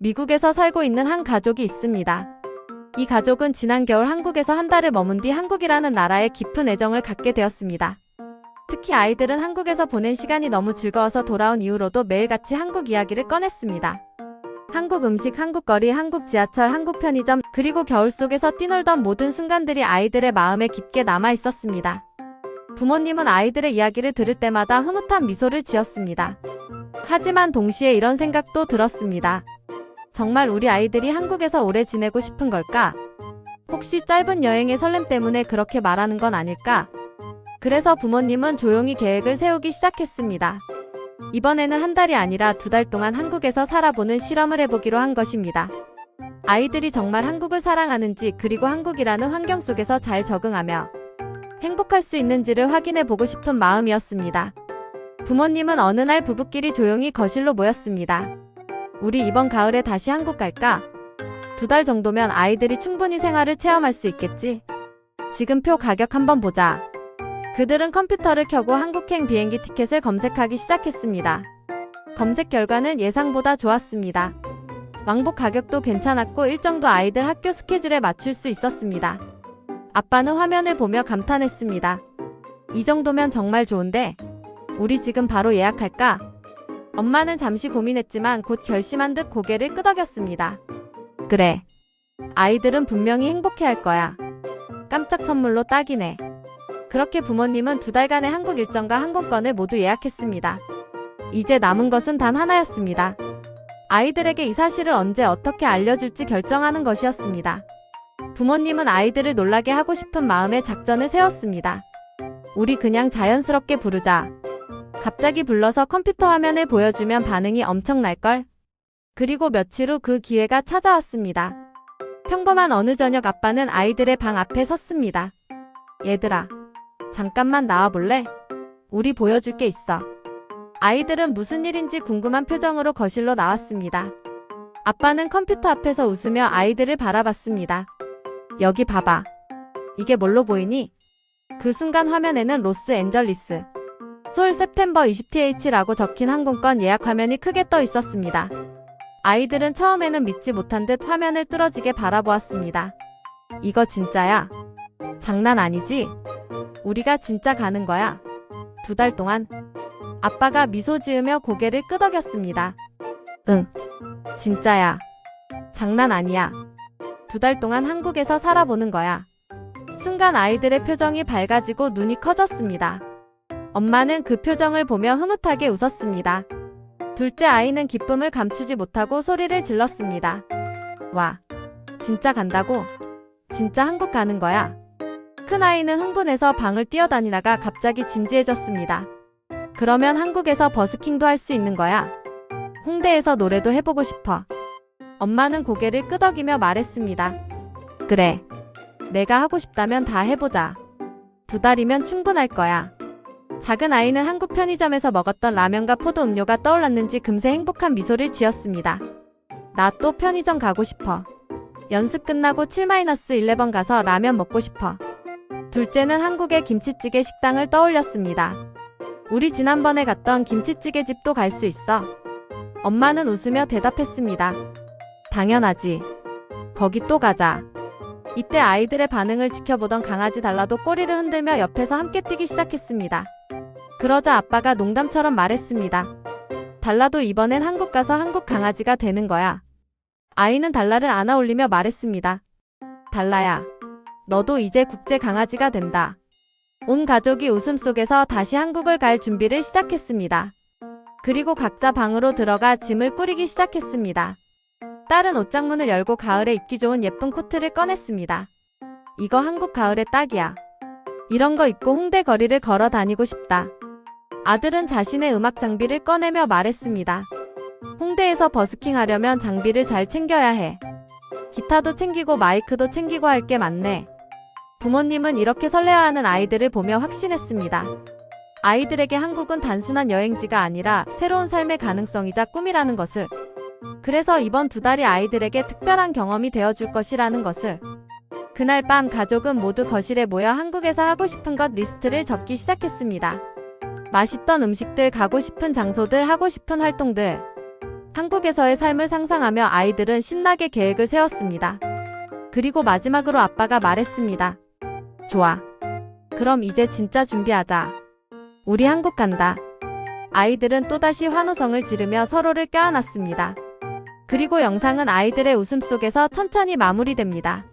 미국에서 살고 있는 한 가족이 있습니다. 이 가족은 지난 겨울 한국에서 한 달을 머문 뒤 한국이라는 나라에 깊은 애정을 갖게 되었습니다. 특히 아이들은 한국에서 보낸 시간이 너무 즐거워서 돌아온 이후로도 매일같이 한국 이야기를 꺼냈습니다. 한국 음식, 한국 거리, 한국 지하철, 한국 편의점, 그리고 겨울 속에서 뛰놀던 모든 순간들이 아이들의 마음에 깊게 남아 있었습니다. 부모님은 아이들의 이야기를 들을 때마다 흐뭇한 미소를 지었습니다. 하지만 동시에 이런 생각도 들었습니다. 정말 우리 아이들이 한국에서 오래 지내고 싶은 걸까? 혹시 짧은 여행의 설렘 때문에 그렇게 말하는 건 아닐까? 그래서 부모님은 조용히 계획을 세우기 시작했습니다. 이번에는 한 달이 아니라 두 달 동안 한국에서 살아보는 실험을 해보기로 한 것입니다. 아이들이 정말 한국을 사랑하는지 그리고 한국이라는 환경 속에서 잘 적응하며 행복할 수 있는지를 확인해 보고 싶은 마음이었습니다. 부모님은 어느 날 부부끼리 조용히 거실로 모였습니다. 우리 이번 가을에 다시 한국 갈까? 두 달 정도면 아이들이 충분히 생활을 체험할 수 있겠지? 지금 표 가격 한번 보자. 그들은 컴퓨터를 켜고 한국행 비행기 티켓을 검색하기 시작했습니다. 검색 결과는 예상보다 좋았습니다. 왕복 가격도 괜찮았고 일정도 아이들 학교 스케줄에 맞출 수 있었습니다. 아빠는 화면을 보며 감탄했습니다. 이 정도면 정말 좋은데, 우리 지금 바로 예약할까? 엄마는 잠시 고민했지만 곧 결심한 듯 고개를 끄덕였습니다. 그래. 아이들은 분명히 행복해 할 거야. 깜짝 선물로 딱이네. 그렇게 부모님은 두 달간의 한국 일정과 항공권을 모두 예약했습니다. 이제 남은 것은 단 하나였습니다. 아이들에게 이 사실을 언제 어떻게 알려줄지 결정하는 것이었습니다. 부모님은 아이들을 놀라게 하고 싶은 마음에 작전을 세웠습니다. 우리 그냥 자연스럽게 부르자. 갑자기 불러서 컴퓨터 화면을 보여주면 반응이 엄청날걸? 그리고 며칠 후 그 기회가 찾아왔습니다. 평범한 어느 저녁 아빠는 아이들의 방 앞에 섰습니다. 얘들아, 잠깐만 나와볼래? 우리 보여줄 게 있어. 아이들은 무슨 일인지 궁금한 표정으로 거실로 나왔습니다. 아빠는 컴퓨터 앞에서 웃으며 아이들을 바라봤습니다. 여기 봐봐. 이게 뭘로 보이니? 그 순간 화면에는 로스앤젤리스, 솔 september 20th라고 적힌 항공권 예약 화면이 크게 떠 있었습니다. 아이들은 처음에는 믿지 못한 듯 화면을 뚫어지게 바라보았습니다. 이거 진짜야? 장난 아니지? 우리가 진짜 가는 거야. 두 달 동안. 아빠가 미소 지으며 고개를 끄덕였습니다. 응. 진짜야. 장난 아니야. 두 달 동안 한국에서 살아보는 거야. 순간 아이들의 표정이 밝아지고 눈이 커졌습니다. 엄마는 그 표정을 보며 흐뭇하게 웃었습니다. 둘째 아이는 기쁨을 감추지 못하고 소리를 질렀습니다. 와, 진짜 간다고? 진짜 한국 가는 거야? 큰 아이는 흥분해서 방을 뛰어다니다가 갑자기 진지해졌습니다. 그러면 한국에서 버스킹도 할 수 있는 거야. 홍대에서 노래도 해보고 싶어. 엄마는 고개를 끄덕이며 말했습니다. 그래. 내가 하고 싶다면 다 해보자. 두 달이면 충분할 거야. 작은 아이는 한국 편의점에서 먹었던 라면과 포도 음료가 떠올랐는지 금세 행복한 미소를 지었습니다. 나 또 편의점 가고 싶어. 연습 끝나고 7-11 가서 라면 먹고 싶어. 둘째는 한국의 김치찌개 식당을 떠올렸습니다. 우리 지난번에 갔던 김치찌개 집도 갈 수 있어. 엄마는 웃으며 대답했습니다. 당연하지. 거기 또 가자. 이때 아이들의 반응을 지켜보던 강아지 달라도 꼬리를 흔들며 옆에서 함께 뛰기 시작했습니다. 그러자 아빠가 농담처럼 말했습니다. 달라도 이번엔 한국 가서 한국 강아지가 되는 거야. 아이는 달라를 안아 올리며 말했습니다. 달라야, 너도 이제 국제 강아지가 된다. 온 가족이 웃음 속에서 다시 한국을 갈 준비를 시작했습니다. 그리고 각자 방으로 들어가 짐을 꾸리기 시작했습니다. 딸은 옷장문을 열고 가을에 입기 좋은 예쁜 코트를 꺼냈습니다. 이거 한국 가을에 딱이야. 이런 거 입고 홍대 거리를 걸어 다니고 싶다. 아들은 자신의 음악 장비를 꺼내며 말했습니다. 홍대에서 버스킹 하려면 장비를 잘 챙겨야 해. 기타도 챙기고 마이크도 챙기고 할 게 많네. 부모님은 이렇게 설레어하는 아이들을 보며 확신했습니다. 아이들에게 한국은 단순한 여행지가 아니라 새로운 삶의 가능성이자 꿈이라는 것을. 그래서 이번 두 달이 아이들에게 특별한 경험이 되어줄 것이라는 것을. 그날 밤 가족은 모두 거실에 모여 한국에서 하고 싶은 것 리스트를 적기 시작했습니다. 맛있던 음식들, 가고 싶은 장소들, 하고 싶은 활동들. 한국에서의 삶을 상상하며 아이들은 신나게 계획을 세웠습니다. 그리고 마지막으로 아빠가 말했습니다. 좋아. 그럼 이제 진짜 준비하자. 우리 한국 간다. 아이들은 또다시 환호성을 지르며 서로를 껴안았습니다. 그리고 영상은 아이들의 웃음 속에서 천천히 마무리됩니다.